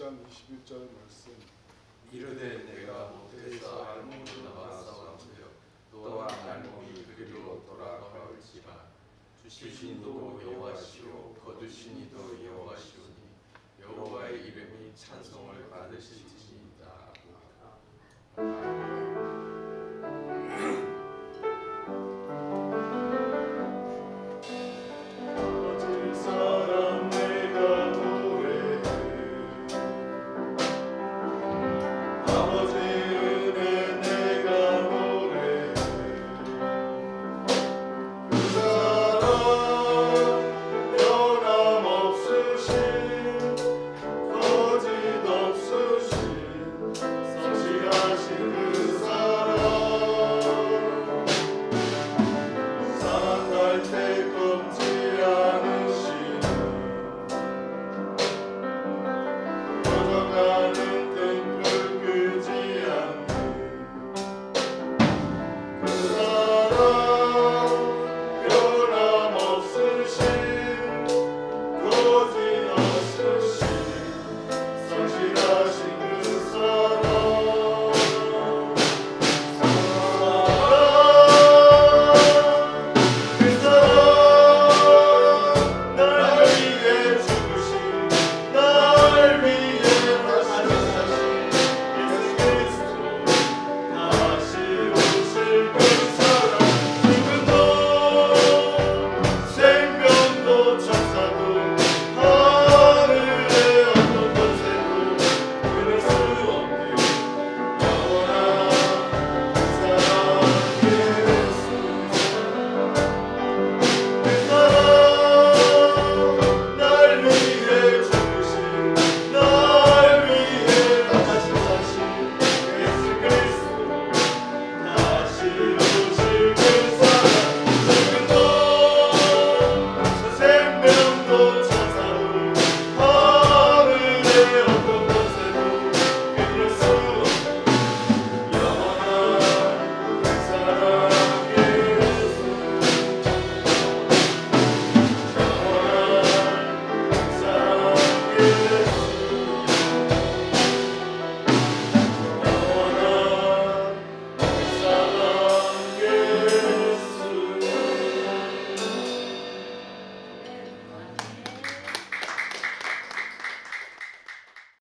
6장 21절 말씀. 이르되 내가 못해서 알몸으로 나와서 왔으며 또한 알몸이 그리로 돌아가올지라. 주신 도 여호와시오. 거두신 이도 여호와시오니 여호와의 이름이 찬송을 받으실지